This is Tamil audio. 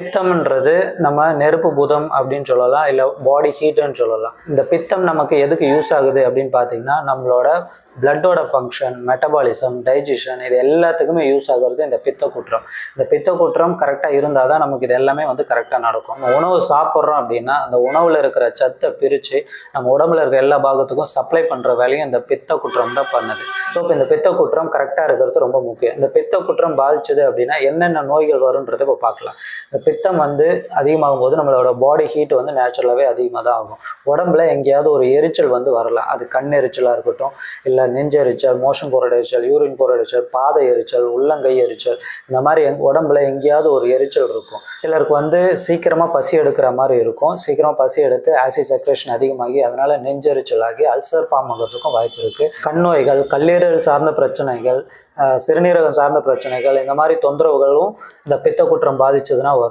பித்தம்ன்றது நம்ம நெருப்பு புதம் அப்படின்னு சொல்லலாம் இல்லை பாடி ஹீட்டுன்னு சொல்லலாம். இந்த பித்தம் நமக்கு எதுக்கு யூஸ் ஆகுது அப்படின்னு பார்த்தீங்கன்னா நம்மளோட பிளட்டோட ஃபங்க்ஷன் மெட்டபாலிசம் டைஜஷன் இது எல்லாத்துக்குமே யூஸ் ஆகுறது இந்த பித்த குற்றம் இந்த பித்த குற்றம் கரெக்டாக இருந்தால் தான் நமக்கு இது எல்லாமே வந்து கரெக்டாக நடக்கும். நம்ம உணவு சாப்பிட்றோம் அப்படின்னா அந்த உணவில் இருக்கிற சத்தை பிரித்து நம்ம உடம்புல இருக்கிற எல்லா பாகத்துக்கும் சப்ளை பண்ணுற வேலையும் இந்த பித்த குற்றம் தான் பண்ணுது. ஸோ இப்போ இந்த பித்த குற்றம் கரெக்டாக இருக்கிறது ரொம்ப முக்கியம். இந்த பித்த குற்றம் பாதிச்சது அப்படின்னா என்னென்ன நோய்கள் வரும்ன்றதை இப்போ பார்க்கலாம். இந்த பித்தம் வந்து அதிகமாகும் போது நம்மளோட பாடி ஹீட் வந்து நேச்சுரலாகவே அதிகமாக தான் ஆகும். உடம்புல எங்கேயாவது ஒரு எரிச்சல் வந்து வரலாம். அது கண் எரிச்சலாக இருக்கட்டும் இல்லை நெஞ்செரிச்சல் மோஷன் போகிற எரிச்சல் யூரின் போகிற எரிச்சல் பாதை எரிச்சல் உள்ளங்கை எரிச்சல் இந்த மாதிரி எங் உடம்புல எங்கேயாவது ஒரு எரிச்சல் இருக்கும். சிலருக்கு வந்து சீக்கிரமாக பசி எடுக்கிற மாதிரி இருக்கும். சீக்கிரமாக பசி எடுத்து ஆசிட் செக்ரேஷன் அதிகமாகி அதனால் நெஞ்செரிச்சல் ஆகி அல்சர் ஃபார்ம் ஆகிறதுக்கும் வாய்ப்பு இருக்குது கண் நோய்கள் கல்லீரல் சார்ந்த பிரச்சனைகள் சிறுநீரகம் சார்ந்த பிரச்சனைகள் இந்த மாதிரி தொந்தரவுகளும் இந்த பித்த குற்றம் பாதிச்சதுன்னா வரும்.